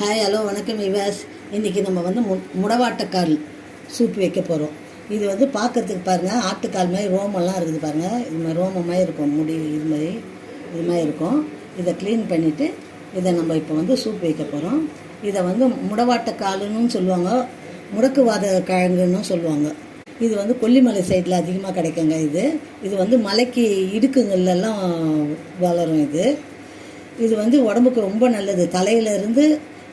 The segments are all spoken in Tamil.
ஹாய் ஹலோ வணக்கம் விவாஸ் இன்றைக்கி நம்ம வந்து மு முடவாட்டக்கால் சூப் வைக்க போகிறோம் இது வந்து பார்க்கறதுக்கு பாருங்கள் ஆட்டுக்கால் மாதிரி ரோமெல்லாம் இருக்குது பாருங்கள் இது மாதிரி ரோமம் மாதிரி இருக்கும் முடி இது மாதிரி இது மாதிரி இருக்கும். இதை க்ளீன் பண்ணிவிட்டு இதை நம்ம இப்போ வந்து சூப் வைக்க போகிறோம் இதை வந்து முடவாட்டக்காலுன்னு சொல்லுவாங்க முடக்குவாத கிழங்குன்னு சொல்லுவாங்க. இது வந்து கொல்லிமலை சைடில் அதிகமாக கிடைக்குங்க இது. இது வந்து மலைக்கு இடுக்குங்கள்லாம் வளரும் இது. இது வந்து உடம்புக்கு ரொம்ப நல்லது. தலையிலேருந்து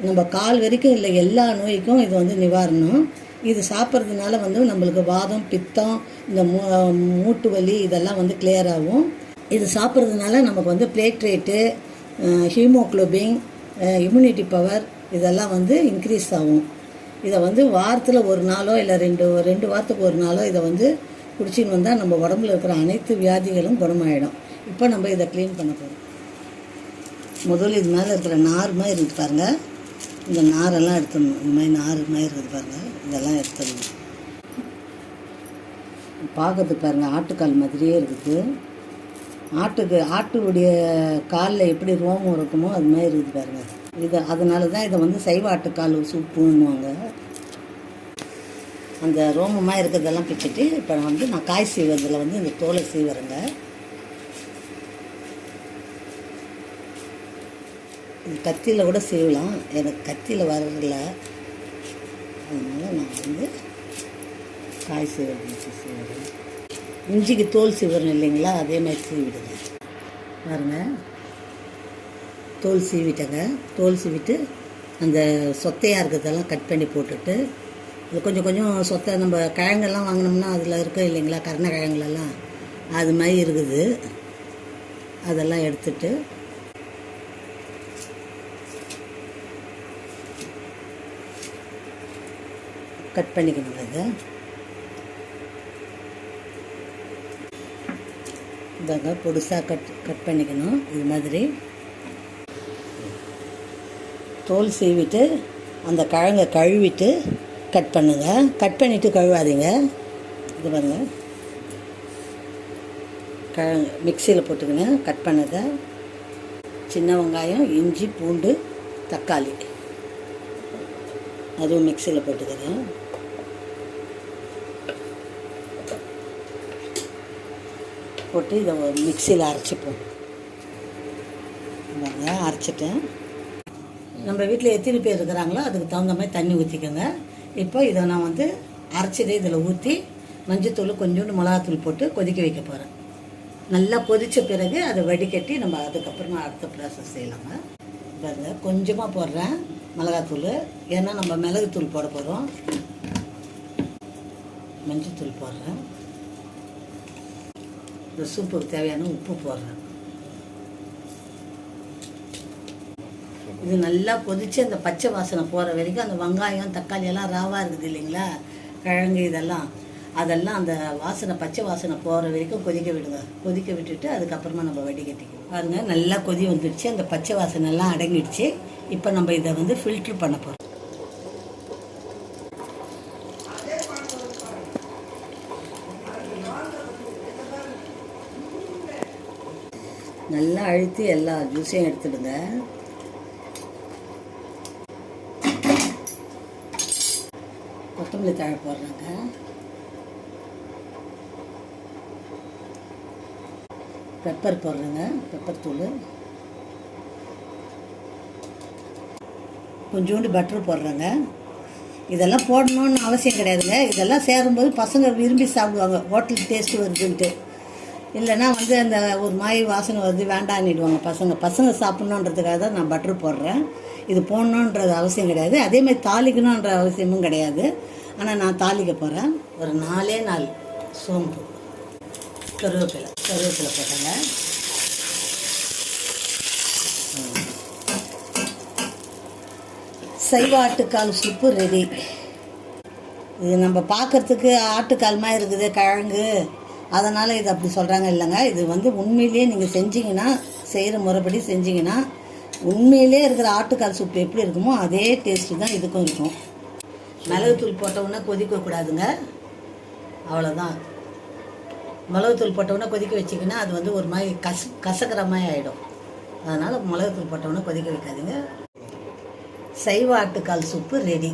நம்ம கால் வரைக்கும் இல்லை எல்லா நோய்க்கும் இது வந்து நிவாரணம். இது சாப்பிட்றதுனால வந்து நம்மளுக்கு வாதம் பித்தம் இந்த மூ மூட்டு வலி இதெல்லாம் வந்து கிளியர் ஆகும். இது சாப்பிட்றதுனால நமக்கு வந்து பிளேட்ரேட்டு ஹீமோக்ளோபின் இம்யூனிட்டி பவர் இதெல்லாம் வந்து இன்க்ரீஸ் ஆகும். இதை வந்து வாரத்தில் ஒரு நாளோ இல்லை ரெண்டு ரெண்டு வாரத்துக்கு ஒரு நாளோ இதை வந்து குடிச்சின்னு வந்தால் நம்ம உடம்புல இருக்கிற அனைத்து வியாதிகளும் குணமாயிடும். இப்போ நம்ம இதை க்ளீன் பண்ண போகிறோம் முதல்ல இது மேலே இருக்கிற நார் மாதிரி இருக்குது இந்த நாரெல்லாம் எடுத்துடணும். இந்த மாதிரி நார் மாதிரி இருக்குது பாருங்கள் இதெல்லாம் எடுத்துடணும். பார்க்கறதுக்கு பாருங்கள் ஆட்டுக்கால் மாதிரியே இருக்குது. ஆட்டுக்கு ஆட்டுடைய காலில் எப்படி ரோமம் இருக்குமோ அது மாதிரி இருக்குது பாருங்க. இது அதனால தான் இதை வந்து சைவ ஆட்டுக்கால் சூப்புன்னுவாங்க. அந்த ரோமமாக இருக்கிறதெல்லாம் பிச்சுட்டு இப்போ வந்து நான் காய் சீவறதுல வந்து இந்த தோலை சீவரங்க கத்தியில் கூட செய்யலாம். எனக்கு கத்தியில் வரல அதனால் நான் வந்து காய் சீவரம் வச்சு இஞ்சிக்கு தோல் சீவரம் இல்லைங்களா? அதே மாதிரி சீவிடுங்க. பாருங்க. தோல் சீவிட்டேங்க. தோல் சீவிட்டு அந்த சொத்தையாக இருக்கிறதெல்லாம் கட் பண்ணி போட்டுட்டு கொஞ்சம் கொஞ்சம் சொத்தை நம்ம கிழங்கெல்லாம் வாங்கினோம்னா அதில் இருக்க இல்லைங்களா? கருணை கிழங்குலலாம் அது மாதிரி இருக்குது. அதெல்லாம் எடுத்துட்டு கட் பண்ணிக்கணுங்க இதை இதாங்க பொடுசாக கட் கட் பண்ணிக்கணும். இது மாதிரி. தோல் சீவிட்டு அந்த கிழங்கை கழுவிட்டு கட் பண்ணுங்க. கட் பண்ணிவிட்டு கழுவாதீங்க. இது பாருங்க. கிழங்கு மிக்சியில் போட்டுக்கின்னு கட் பண்ணதை சின்ன வெங்காயம் இஞ்சி பூண்டு தக்காளி. அதுவும் மிக்சியில் போட்டுக்கிறேன் போட்டு இதை மிக்சியில் அரைச்சிப்போம். பாருங்க அரைச்சிட்டேன். நம்ம வீட்டில் எத்தனை பேர் இருக்கிறாங்களோ அதுக்கு தகுந்த மாதிரி தண்ணி ஊற்றிக்கோங்க இப்போ இதை நான் வந்து அரைச்சதை இதில் ஊற்றி மஞ்சத்தூள் கொஞ்சோண்டு மிளகாத்தூள் போட்டு கொதிக்க வைக்க போகிறேன் நல்லா கொதித்த பிறகு அதை வடிகட்டி நம்ம அதுக்கப்புறமா அடுத்த ப்ராசஸ் செய்யலாங்க. பாருங்க கொஞ்சமாக போடுறேன் மிளகாத்தூள். ஏன்னா நம்ம மிளகுத்தூள் போட போகிறோம் மஞ்சத்தூள் போடுறேன். இந்த சூப்புக்கு தேவையான உப்பு போடுறேன் இது நல்லா கொதித்து அந்த பச்சை வாசனை போகிற வரைக்கும் அந்த வெங்காயம் தக்காளி எல்லாம் ராவாக இருக்குது இல்லைங்களா கிழங்கு இதெல்லாம் அதெல்லாம் அந்த வாசனை பச்சை வாசனை போகிற வரைக்கும் கொதிக்க விடுங்க கொதிக்க விட்டுட்டு அதுக்கப்புறமா நம்ம வடிகட்டிக்குவோம் பாருங்க நல்லா கொதி வந்துடுச்சு அந்த பச்சை வாசனை எல்லாம் அடங்கிடுச்சு இப்போ நம்ம இதை வந்து ஃபில்ட்ரு பண்ண போகிறோம் நல்லா அழுத்தி எல்லா ஜூஸையும் எடுத்துடுங்க. கொத்தமல்லி தழை போடுறாங்க. பெப்பர் போடுறேங்க. பெப்பர் தூள். கொஞ்சோண்டு பட்டர் போடுறேங்க. இதெல்லாம் போடணும்னு அவசியம் கிடையாதுங்க. இதெல்லாம் சேரும்போது பசங்க விரும்பி சாப்பிடுவாங்க. ஹோட்டல் டேஸ்ட்டு வருதுன்ட்டு. இல்லைன்னா வந்து அந்த ஒரு மாதிரி வாசனை வருது வேண்டான்னிடுவாங்க பசங்க. பசங்க சாப்பிட்ணுன்றதுக்காக தான் நான் பட்டர் போடுறேன். இது போடணுன்றது அவசியம் கிடையாது. அதே மாதிரி தாளிக்கணுன்ற அவசியமும் கிடையாது. ஆனால் நான் தாளிக்க போகிறேன் ஒரு நாலே நாள் சோம்பு. கருவேப்பிலை. கருவேப்பிலை போட்டாங்க. சைவ ஆட்டுக்கால் சூப்பு ரெடி இது நம்ம பார்க்கறதுக்கு ஆட்டுக்கால் மாதிரி இருக்குது கிழங்கு. அதனால் இது அப்படி சொல்கிறாங்க இல்லைங்க. இது வந்து உண்மையிலேயே நீங்கள் செஞ்சீங்கன்னா செய்கிற முறைப்படி செஞ்சீங்கன்னா உண்மையிலே இருக்கிற ஆட்டுக்கால் சூப்பு எப்படி இருக்குமோ அதே டேஸ்ட்டு தான் இதுக்கும் இருக்கும். மிளகுத்தூள் போட்டவுடனே கொதிக்கக்கூடாதுங்க அவ்வளோதான் மிளகுத்தூள் போட்டவுடனே கொதிக்க வச்சிங்கன்னா அது வந்து ஒரு மாதிரி கச கசக்கிற மாதிரி ஆகிடும் அதனால் மிளகுத்தூள் போட்டவுடனே கொதிக்க வைக்காதீங்க. சைவ ஆட்டுக்கால் சூப்பு ரெடி